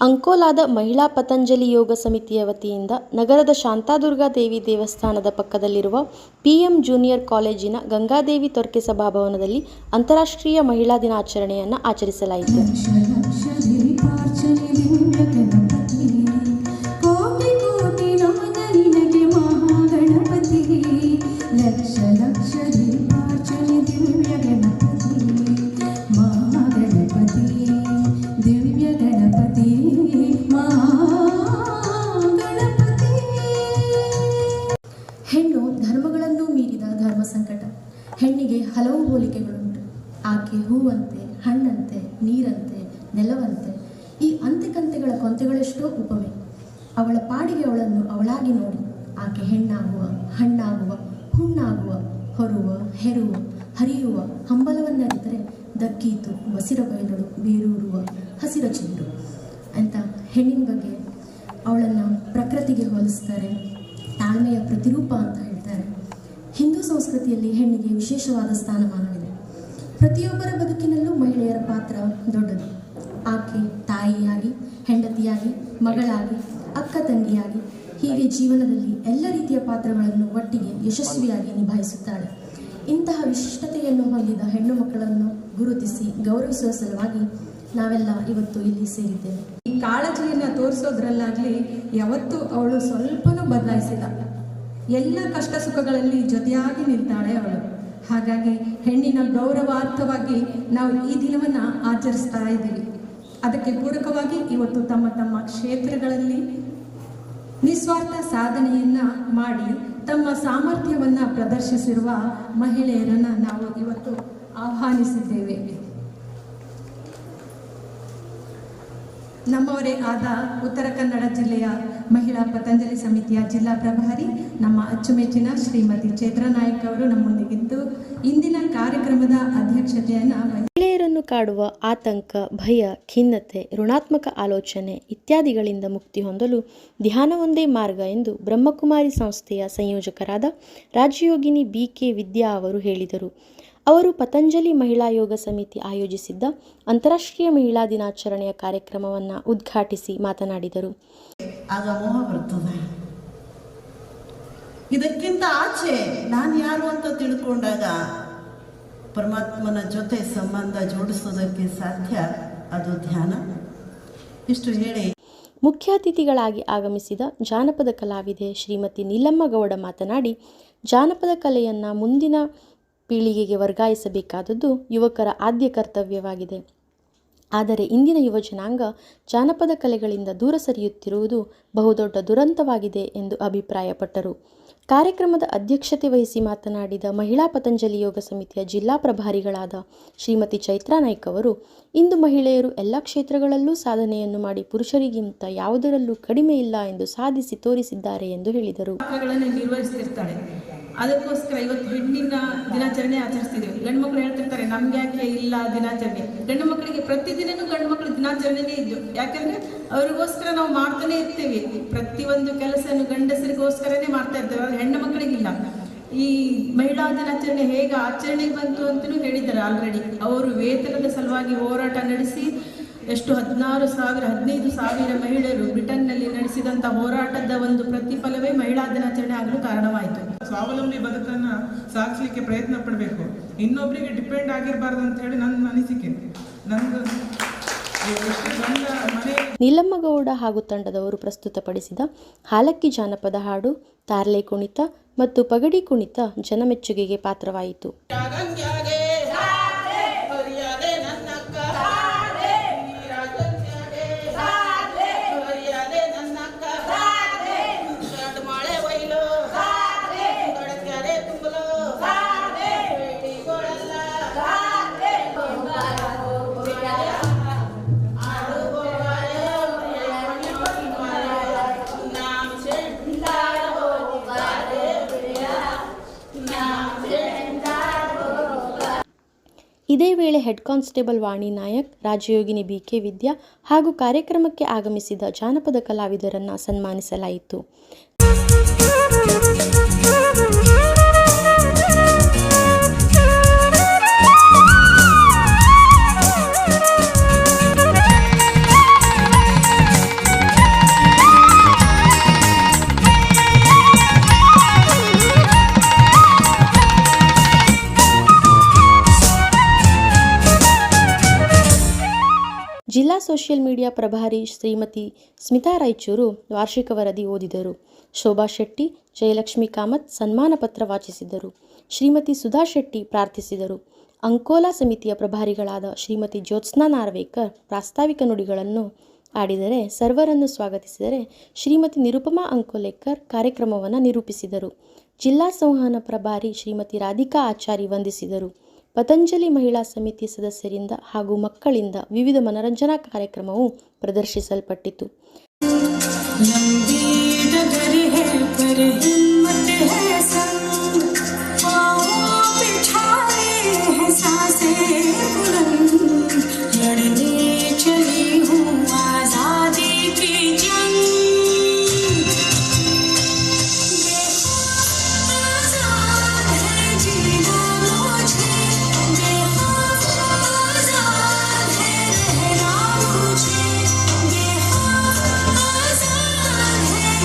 ಅಂಕೋಲಾದ ಮಹಿಳಾ ಪತಂಜಲಿ ಯೋಗ ಸಮಿತಿಯ ವತಿಯಿಂದ ನಗರದ ಶಾಂತಾದುರ್ಗಾ ದೇವಿ ದೇವಸ್ಥಾನದ ಪಕ್ಕದಲ್ಲಿರುವ ಪಿಎಂ ಜೂನಿಯರ್ ಕಾಲೇಜಿನ ಗಂಗಾದೇವಿ ತೊರ್ಕೆ ಸಭಾಭವನದಲ್ಲಿ ಅಂತಾರಾಷ್ಟ್ರೀಯ ಮಹಿಳಾ ದಿನಾಚರಣೆಯನ್ನು ಆಚರಿಸಲಾಯಿತು. ಆಕೆ ಹೂವಂತೆ, ಹಣ್ಣಂತೆ, ನೀರಂತೆ, ನೆಲವಂತೆ, ಈ ಅಂತೆಕಂತೆಗಳ ಕೊಂತೆಗಳೆಷ್ಟೋ ಉಪಮೆ. ಅವಳ ಪಾಡಿಗೆ ಅವಳನ್ನು ಅವಳಾಗಿ ನೋಡಿ. ಆಕೆ ಹೆಣ್ಣಾಗುವ, ಹಣ್ಣಾಗುವ, ಹುಣ್ಣಾಗುವ, ಹೊರುವ, ಹೆರುವ, ಹರಿಯುವ ಹಂಬಲವನ್ನರಿತರೆ ದಕ್ಕೀತು, ಬಸಿರ ಬಯಲುಗಳು ಬೇರೂರುವ ಹಸಿರ ಚಿಂಡು ಅಂತ ಹೆಣ್ಣಿನ ಬಗ್ಗೆ ಅವಳನ್ನು ಪ್ರಕೃತಿಗೆ ಹೋಲಿಸ್ತಾರೆ. ತಾಳ್ಮೆಯ ಪ್ರತಿರೂಪ ಅಂತ ಹೇಳ್ತಾರೆ. ಹಿಂದೂ ಸಂಸ್ಕೃತಿಯಲ್ಲಿ ಹೆಣ್ಣಿಗೆ ವಿಶೇಷವಾದ ಸ್ಥಾನಮಾನವಿದೆ. ಪ್ರತಿಯೊಬ್ಬರ ಬದುಕಿನಲ್ಲೂ ಮಹಿಳೆಯರ ಪಾತ್ರ ದೊಡ್ಡದು. ಆಕೆ ತಾಯಿಯಾಗಿ, ಹೆಂಡತಿಯಾಗಿ, ಮಗಳಾಗಿ, ಅಕ್ಕ ತಂಗಿಯಾಗಿ, ಹೀಗೆ ಜೀವನದಲ್ಲಿ ಎಲ್ಲ ರೀತಿಯ ಪಾತ್ರಗಳನ್ನು ಒಟ್ಟಿಗೆ ಯಶಸ್ವಿಯಾಗಿ ನಿಭಾಯಿಸುತ್ತಾಳೆ. ಇಂತಹ ವಿಶಿಷ್ಟತೆಯನ್ನು ಹೊಂದಿದ ಹೆಣ್ಣು ಮಕ್ಕಳನ್ನು ಗುರುತಿಸಿ ಗೌರವಿಸುವ ಸಲುವಾಗಿ ನಾವೆಲ್ಲ ಇವತ್ತು ಇಲ್ಲಿ ಸೇರಿದ್ದೇವೆ. ಈ ಕಾಳಜಿಯನ್ನು ತೋರಿಸೋದ್ರಲ್ಲಾಗಲಿ ಯಾವತ್ತೂ ಅವಳು ಸ್ವಲ್ಪನೂ ಬದಲಾಯಿಸಿದ ಎಲ್ಲ ಕಷ್ಟ ಸುಖಗಳಲ್ಲಿ ಜೊತೆಯಾಗಿ ನಿಂತಾಳೆ ಅವಳು. ಹಾಗಾಗಿ ಹೆಣ್ಣಿನ ಗೌರವಾರ್ಥವಾಗಿ ನಾವು ಈ ದಿನವನ್ನು ಆಚರಿಸ್ತಾ ಇದ್ದೀವಿ. ಅದಕ್ಕೆ ಪೂರಕವಾಗಿ ಇವತ್ತು ತಮ್ಮ ತಮ್ಮ ಕ್ಷೇತ್ರಗಳಲ್ಲಿ ನಿಸ್ವಾರ್ಥ ಸಾಧನೆಯನ್ನ ಮಾಡಿ ತಮ್ಮ ಸಾಮರ್ಥ್ಯವನ್ನ ಪ್ರದರ್ಶಿಸಿರುವ ಮಹಿಳೆಯರನ್ನ ನಾವು ಇವತ್ತು ಆಹ್ವಾನಿಸಿದ್ದೇವೆ. ನಮ್ಮವರೇ ಆದ ಉತ್ತರ ಕನ್ನಡ ಜಿಲ್ಲೆಯ ಮಹಿಳಾ ಪತಂಜಲಿ ಸಮಿತಿಯ ಜಿಲ್ಲಾ ಪ್ರಭಾರಿ, ನಮ್ಮ ಅಚ್ಚುಮೆಚ್ಚಿನ ಶ್ರೀಮತಿ ಚೇತ್ರ ಅವರು ನಮ್ಮೊಂದಿಗಿದ್ದು ಇಂದಿನ ಕಾರ್ಯಕ್ರಮದ ಅಧ್ಯಕ್ಷತೆಯನ್ನು ಮಹಿಳೆಯರನ್ನು ಕಾಡುವ ಆತಂಕ, ಭಯ, ಖಿನ್ನತೆ, ಋಣಾತ್ಮಕ ಆಲೋಚನೆ ಇತ್ಯಾದಿಗಳಿಂದ ಮುಕ್ತಿ ಹೊಂದಲು ಧ್ಯಾನವೊಂದೇ ಮಾರ್ಗ ಎಂದು ಬ್ರಹ್ಮಕುಮಾರಿ ಸಂಸ್ಥೆಯ ಸಂಯೋಜಕರಾದ ರಾಜಯೋಗಿನಿ ಬಿ ಕೆ ವಿದ್ಯಾ ಅವರು ಹೇಳಿದರು. ಅವರು ಪತಂಜಲಿ ಮಹಿಳಾ ಯೋಗ ಸಮಿತಿ ಆಯೋಜಿಸಿದ್ದ ಅಂತಾರಾಷ್ಟ್ರೀಯ ಮಹಿಳಾ ದಿನಾಚರಣೆಯ ಕಾರ್ಯಕ್ರಮವನ್ನು ಉದ್ಘಾಟಿಸಿ ಮಾತನಾಡಿದರು. ಇದಕ್ಕಿಂತ ಆಚೆ ನಾನು ಯಾರು ಅಂತ ತಿಳ್ಕೊಂಡಾಗ ಪರಮಾತ್ಮನ ಜೊತೆ ಸಂಬಂಧ ಜೋಡಿಸೋದಕ್ಕೆ ಸಾಧ್ಯ? ಅದು ಧ್ಯಾನ. ಇಷ್ಟು ಹೇಳಿ. ಮುಖ್ಯ ಅತಿಥಿಗಳಾಗಿ ಆಗಮಿಸಿದ ಜಾನಪದ ಕಲಾವಿದೆ ಶ್ರೀಮತಿ ನೀಲಮ್ಮಗೌಡ ಮಾತನಾಡಿ ಜಾನಪದ ಕಲೆಯನ್ನು ಮುಂದಿನ ಪೀಳಿಗೆಗೆ ವರ್ಗಾಯಿಸಬೇಕಾದದ್ದು ಯುವಕರ ಆದ್ಯ ಕರ್ತವ್ಯವಾಗಿದೆ. ಆದರೆ ಇಂದಿನ ಯುವಜನಾಂಗ ಜಾನಪದ ಕಲೆಗಳಿಂದ ದೂರ ಸರಿಯುತ್ತಿರುವುದು ಬಹುದೊಡ್ಡ ದುರಂತವಾಗಿದೆ ಎಂದು ಅಭಿಪ್ರಾಯಪಟ್ಟರು. ಕಾರ್ಯಕ್ರಮದ ಅಧ್ಯಕ್ಷತೆ ವಹಿಸಿ ಮಾತನಾಡಿದ ಮಹಿಳಾ ಪತಂಜಲಿ ಯೋಗ ಸಮಿತಿಯ ಜಿಲ್ಲಾ ಪ್ರಭಾರಿಗಳಾದ ಶ್ರೀಮತಿ ಚೈತ್ರಾ ನಾಯ್ಕ್ ಅವರು, ಇಂದು ಮಹಿಳೆಯರು ಎಲ್ಲ ಕ್ಷೇತ್ರಗಳಲ್ಲೂ ಸಾಧನೆಯನ್ನು ಮಾಡಿ ಪುರುಷರಿಗಿಂತ ಯಾವುದರಲ್ಲೂ ಕಡಿಮೆ ಇಲ್ಲ ಎಂದು ಸಾಧಿಸಿ ತೋರಿಸಿದ್ದಾರೆ ಎಂದು ಹೇಳಿದರು. ಅದಕ್ಕೋಸ್ಕರ ಇವತ್ತು ಹೆಣ್ಣಿನ ದಿನಾಚರಣೆ ಆಚರಿಸ್ತಿದ್ದೀವಿ. ಗಂಡು ಮಕ್ಕಳು ಹೇಳ್ತಿರ್ತಾರೆ ನಮ್ಗೆ ಯಾಕೆ ಇಲ್ಲ ದಿನಾಚರಣೆ. ಗಂಡು ಮಕ್ಕಳಿಗೆ ಪ್ರತಿದಿನನೂ ಗಂಡು ಮಕ್ಕಳು ದಿನಾಚರಣೆನೇ ಇದ್ದು, ಯಾಕಂದ್ರೆ ಅವ್ರಿಗೋಸ್ಕರ ನಾವು ಮಾಡ್ತಾನೆ ಇರ್ತೀವಿ. ಪ್ರತಿಯೊಂದು ಕೆಲಸನು ಗಂಡಸರಿಗೋಸ್ಕರನೇ ಮಾಡ್ತಾ ಇರ್ತೇವೆ ಅವ್ರ ಹೆಣ್ಣು ಮಕ್ಕಳಿಗಿಲ್ಲ. ಈ ಮಹಿಳಾ ದಿನಾಚರಣೆ ಹೇಗೆ ಆಚರಣೆಗೆ ಬಂತು ಅಂತಲೂ ಹೇಳಿದ್ದಾರೆ ಆಲ್ರೆಡಿ ಅವರು ವೇತನದ ಸಲುವಾಗಿ ಹೋರಾಟ ನಡೆಸಿ ಎಷ್ಟು ಹದಿನಾರು ಸಾವಿರ, ಹದಿನೈದು ಸಾವಿರ ಮಹಿಳೆಯರು ಬ್ರಿಟನ್ನಲ್ಲಿ ನಡೆಸಿದಂಥ ಹೋರಾಟದ ಒಂದು ಪ್ರತಿಫಲವೇ ಮಹಿಳಾ ದಿನಾಚರಣೆ ಆಗಲು ಕಾರಣವಾಯಿತು. ಸ್ವಾವಲಂಬಿ ಬದುಕನ್ನ ಸಾಗಿಸ್ಲಿಕ್ಕೆ ಪ್ರಯತ್ನ ಪಡಬೇಕು. ಇನ್ನೊಬ್ಬರಿಗೆ ಡಿಪೆಂಡ್ ಆಗಿರಬಾರ್ದು ಅಂತ ಹೇಳಿ ನನ್ನ ಅನಿಸಿಕೆ. ನಂದು ನೀಲಮ್ಮಗೌಡ ಹಾಗೂ ತಂಡದವರು ಪ್ರಸ್ತುತಪಡಿಸಿದ ಹಾಲಕ್ಕಿ ಜಾನಪದ ಹಾಡು ತಾರ್ಲೆ ಕುಣಿತ ಮತ್ತು ಪಗಡಿ ಕುಣಿತ ಜನಮೆಚ್ಚುಗೆಗೆ ಪಾತ್ರವಾಯಿತು. ಇದೇ ವೇಳೆ head constable Vani Nayak, Rajayogini BK Vidya ಹಾಗೂ ಕಾರ್ಯಕ್ರಮಕ್ಕೆ ಆಗಮಿಸಿದ ಜಾನಪದ ಕಲಾವಿದರನ್ನು ಸನ್ಮಾನಿಸಲಾಯಿತು. ಸೋಷಿಯಲ್ ಮೀಡಿಯಾ ಪ್ರಭಾರಿ ಶ್ರೀಮತಿ ಸ್ಮಿತಾ ರಾಯಚೂರು ವಾರ್ಷಿಕ ವರದಿ ಓದಿದರು. ಶೋಭಾ ಶೆಟ್ಟಿ, ಜಯಲಕ್ಷ್ಮಿ ಕಾಮತ್ ಸನ್ಮಾನ ಪತ್ರ ವಾಚಿಸಿದರು ಶ್ರೀಮತಿ ಸುಧಾ ಶೆಟ್ಟಿ ಪ್ರಾರ್ಥಿಸಿದರು. ಅಂಕೋಲಾ ಸಮಿತಿಯ ಪ್ರಭಾರಿಗಳಾದ ಶ್ರೀಮತಿ ಜ್ಯೋತ್ಸ್ನಾ ನಾರ್ವೇಕರ್ ಪ್ರಾಸ್ತಾವಿಕ ನುಡಿಗಳನ್ನು ಆಡಿದರೆ ಸರ್ವರನ್ನು ಸ್ವಾಗತಿಸಿದರೆ ಶ್ರೀಮತಿ ನಿರುಪಮಾ ಅಂಕೋಲೇಕರ್ ಕಾರ್ಯಕ್ರಮವನ್ನು ನಿರೂಪಿಸಿದರು. ಜಿಲ್ಲಾ ಸಂವಹನ ಪ್ರಭಾರಿ ಶ್ರೀಮತಿ ರಾಧಿಕಾ ಆಚಾರಿ ವಂದಿಸಿದರು. ಪತಂಜಲಿ ಮಹಿಳಾ ಸಮಿತಿ ಸದಸ್ಯರಿಂದ ಹಾಗೂ ಮಕ್ಕಳಿಂದ ವಿವಿಧ ಮನರಂಜನಾ ಕಾರ್ಯಕ್ರಮವು ಪ್ರದರ್ಶಿಸಲ್ಪಟ್ಟಿತು.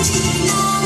Argentina.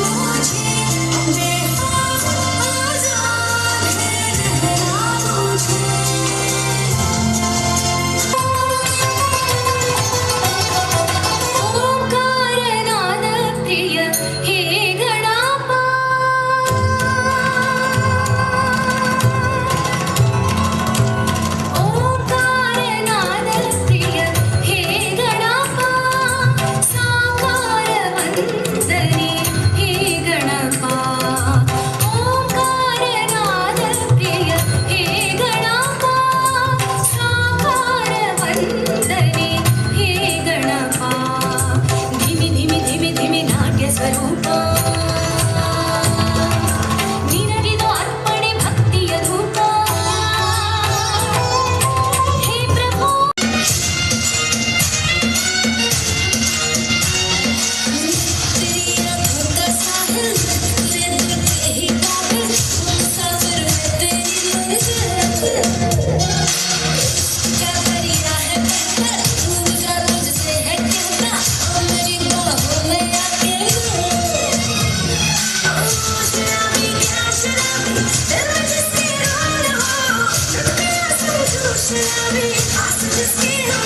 I'll just get home.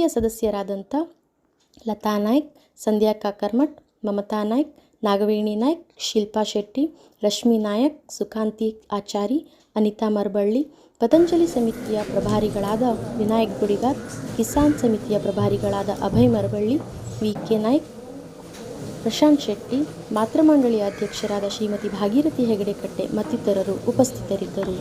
ಸಮಿತಿಯ ಸದಸ್ಯರಾದಂಥ ಲತಾ ನಾಯ್ಕ್, ಸಂಧ್ಯಾ ಕಾಕರ್ಮಠ್, ಮಮತಾ ನಾಯ್ಕ್, ನಾಗವೇಣಿ ನಾಯ್ಕ್, ಶಿಲ್ಪಾ ಶೆಟ್ಟಿ, ರಶ್ಮಿ ನಾಯಕ್, ಸುಕಾಂತಿ ಆಚಾರಿ, ಅನಿತಾ ಮರಬಳ್ಳಿ, ಪತಂಜಲಿ ಸಮಿತಿಯ ಪ್ರಭಾರಿಗಳಾದ ವಿನಾಯಕ್ ಗುಡಿಗಾರ್, ಕಿಸಾನ್ ಸಮಿತಿಯ ಪ್ರಭಾರಿಗಳಾದ ಅಭಯ್ ಮರಬಳ್ಳಿ ವಿ ಕೆ ನಾಯ್ಕ್, ಪ್ರಶಾಂತ್ ಶೆಟ್ಟಿ ಮಾತೃಮಂಡಳಿಯ ಅಧ್ಯಕ್ಷರಾದ ಶ್ರೀಮತಿ ಭಾಗೀರಥಿ ಹೆಗಡೆಕಟ್ಟೆ ಮತ್ತಿತರರು ಉಪಸ್ಥಿತರಿದ್ದರು.